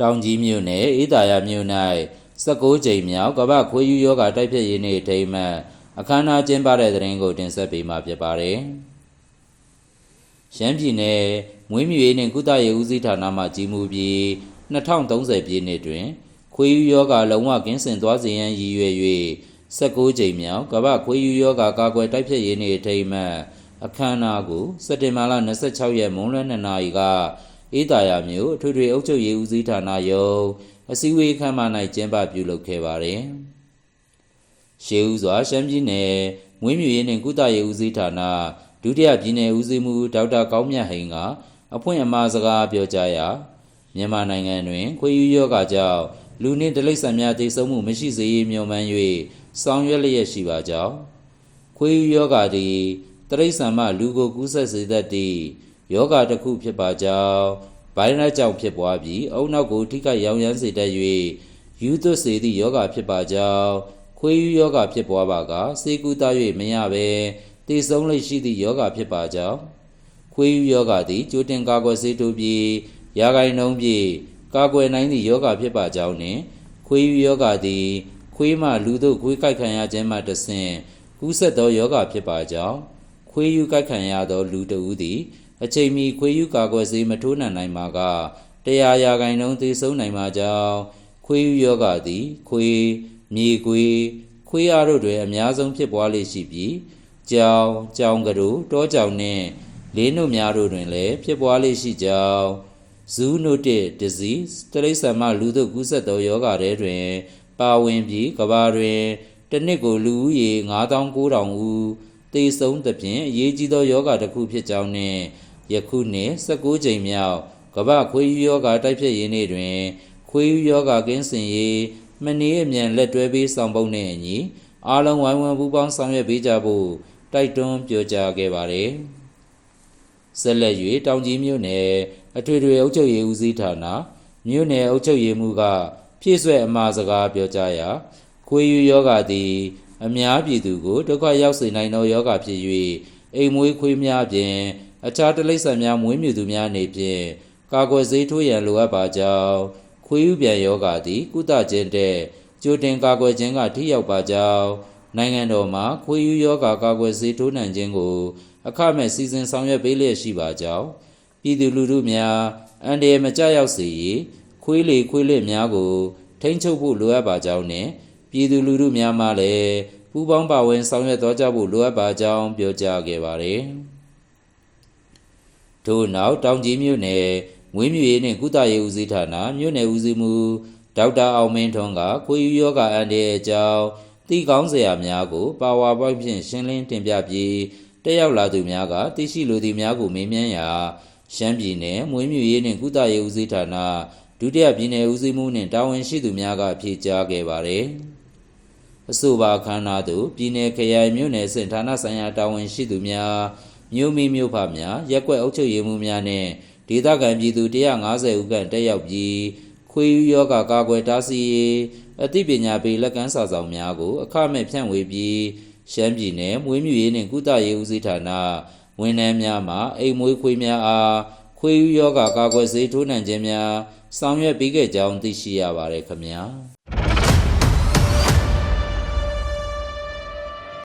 တောင်ကြီးမြို့နယ်အေးသာရမြို့၌16ကြိမ်မြောက်ကမ္ဘာခွေးယူယောဂတိုက်ဖြတ်ရေးနေ့အထိမ်းအမှတ်အခမ်းအနားကျင်းပတဲ့တဲ့ရင်ကိုတင်ဆက်ပေးမှာဖြစ်ပါတယ်။ရှမ်းပြည်နယ်မွေးမြူရေးနှင့်ကုသရေးဦးစီးဌာနမှကြီးမှုပြီး2030ပြည့်နှစ်တွင် ခွေးယူယောဂလုံးဝကင်းစင်သွားစေရန်ရည်ရွယ်၍16ကြိမ်မြောက်ကမ္ဘာခွေးယူယောဂကာကွယ်တိုက်ဖြတ်ရေးနေ့အထိမ်းအမှတ်အခမ်းအနားကိုစက်တင်ဘာလ26ရက်မွန်းလွဲ2နာရီက အေးတာယာမျိုးအထွေထွေအုပ်ချုပ်ရေးဦးစီးဌာနယုံအစည်းအဝေးခန်းမ၌ကျင်းပပြုလုပ်ခဲ့ပါတယ်။ရှေးဦးစွာရှမ်းပြည်နယ်မွေးမြူရေးနှင့်ကုသရေးဦးစီးဌာနဒုတိယပြည်နယ်ဦးစီးမှူးဒေါက်တာကောင်းမြတ်ဟိန်ကအဖွင့်အမှားစကားပြောကြားရာမြန်မာနိုင်ငံတွင်ခွေးယူယောဂကြောင့်လူနှင့်တိရစ္ဆာန်များတည်ဆုံမှုမရှိစေရေးမျှော်မှန်း၍ဆောင်ရွက်လျက်ရှိပါကြောင်းခွေးယူယောဂသည်တိရစ္ဆာန်မှလူကိုကူးစက်စေတတ်သည့် ယောဂတစ်ခုဖြစ်ပါကြောင်းဗိုင်းရပ်ကြောင့်ဖြစ်ပွားပြီးအုံနောက်ကိုထိခိုက်ရောင်ရမ်းစေတတ်၍ယူသွတ်စေသည့်ယောဂဖြစ်ပါကြောင်းခွေးယူယောဂဖြစ်ပွားပါကစေကူတာ၍မရဘဲတည်ဆုံးလိမ့်ရှိသည့်ယောဂဖြစ်ပါကြောင်းခွေးယူယောဂသည်ကြိုတင်ကာကွယ်စေထိုးပြီးရာဂိုင်နှုံးပြီးကာကွယ်နိုင်သည့်ယောဂဖြစ်ပါကြောင်းနှင့်ခွေးယူယောဂသည်ခွေးမှလူတို့ခွေးကိုက်ခံရခြင်းမှတဆင့်ကူးဆက်သောယောဂဖြစ်ပါကြောင်းခွေးယူကိုက်ခံရသောလူတဦးသည် အချိန်မီခွေးယူကာကွယ်ဆေးမထိုးနှံနိုင်ပါကတရားရာဂိုင်နှုန်းသေဆုံးနိုင်ပါကြောင်းခွေးယူယောဂသည် ခွေးမြေခွေးခွေးအားတို့တွင်အများဆုံးဖြစ်ပွားလေရှိပြီးကြောင်ကြောင်ကလေးတောကြောင်နှင့်လေးနှုတ်များတို့တွင်လည်းဖြစ်ပွားလေရှိကြောင်း zoonotic disease တရိษံမှလူတို့ကူးစက်သောယောဂတွေတွင် ပါဝင်ပြီးကဘာတွင်တစ်နှစ်ကိုလူဦးရေ9900ဦးသေဆုံးသဖြင့်အရေးကြီးသောယောဂတစ်ခုဖြစ်ကြောင်းနှင့် ယခုနှစ်19ကြိမ်မြောက်ကမ္ဘာခွေးယူယောဂတိုက်ဖြတ်ရေးနေ့တွင် ခွေးယူယောဂကင်းစင်ရေးမနေ့အမြန်လက်တွဲပေးဆောင်ပုံနှင့်အညီအားလုံးဝိုင်းဝန်းပူးပေါင်းဆောင်ရွက်ပေးကြဖို့တိုက်တွန်းပြောကြားခဲ့ပါသည်ဆက်လက်၍တောင်ကြီးမြို့နယ်အထွေထွေအုပ်ချုပ်ရေးဦးစီးဌာနမြို့နယ်အုပ်ချုပ်ရေးမှူးကဖြည့်ဆွဲအမှားစကားပြောကြားရာခွေးယူယောဂသည် အများပြည်သူကိုဒုက္ခရောက်စေနိုင်သောယောဂဖြစ်၍အိမ်မွေးခွေးများဖြင့် အခြားတိရစ္ဆာန်များမွေးမြူသူများအနေဖြင့်ကာကွယ်ဆေးထိုးရန်လိုအပ်ပါကြောင်းခွေးယူပြန်ယောဂသည်ကုသခြင်းတဲ့ကြိုတင်ကာကွယ်ခြင်းကထိရောက်ပါကြောင်းနိုင်ငံတော်မှာခွေးယူယောဂကာကွယ်ဆေးထိုးနှံခြင်းကို အခမဲ့စီစဉ်ဆောင်ရွက်ပေးလျက်ရှိပါကြောင်းပြည်သူလူထုများအန္တရာယ်မကျရောက်စေရေးခွေးလေခွေးလက်များကို ထိန်းချုပ်ဖို့လိုအပ်ပါကြောင်းနဲ့ပြည်သူလူထုများမှလည်းပူးပေါင်းပါဝင်ဆောင်ရွက်သွားကြဖို့လိုအပ်ပါကြောင်းပြောကြားခဲ့ပါတယ်။ ထို့နောက်တောင်ကြီးမြို့နယ်မွေးမြူရေးနှင့်ကုသရေးဦးစီးဌာနမြို့နယ်ဦးစီးမှူးဒေါက်တာအောင်မင်းထွန်းကခွေးယူယောဂအန်ဒီရဲ့အကြောင်းသိကောင်းစရာများကို ပါဝါပွိုင်းဖြင့်ရှင်းလင်းတင်ပြပြီးတက်ရောက်လာသူများကသိရှိလိုသူများကိုမေးမြန်းရာရှမ်းပြည်နယ်မွေးမြူရေးနှင့်ကုသရေးဦးစီးဌာနဒုတိယပြည်နယ်ဦးစီးမှူးနှင့်တာဝန်ရှိသူများကဖြေကြားခဲ့ပါတယ်။အဆိုပါခန္ဓာသို့ပြည်နယ်ခရိုင်မြို့နယ်စင်ဌာနဆိုင်ရာတာဝန်ရှိသူများ မြို့မိမြို့ဖများရက်ွက်အုပ်ချုပ်ရေးမှူးများနှင့်ဒေသခံပြည်သူ150ဦးခန့်တက်ရောက်ပြီးခွေးယူယောဂကာကွယ်တားဆီးရေးအသိပညာပေးလက်ကမ်းစာဆောင်များကို အခမဲ့ဖြန့်ဝေပြီးရှမ်းပြည်နယ်မွေးမြူရေးနှင့်ကုသရေးဦးစီးဌာနဝန်ထမ်းများမှအိမ်မွေးခွေးများအားခွေးယူယောဂကာကွယ်ဆေးထိုးနှံခြင်းများဆောင်ရွက်ပေးခဲ့ကြောင်းသိရှိရပါတယ်ခင်ဗျာ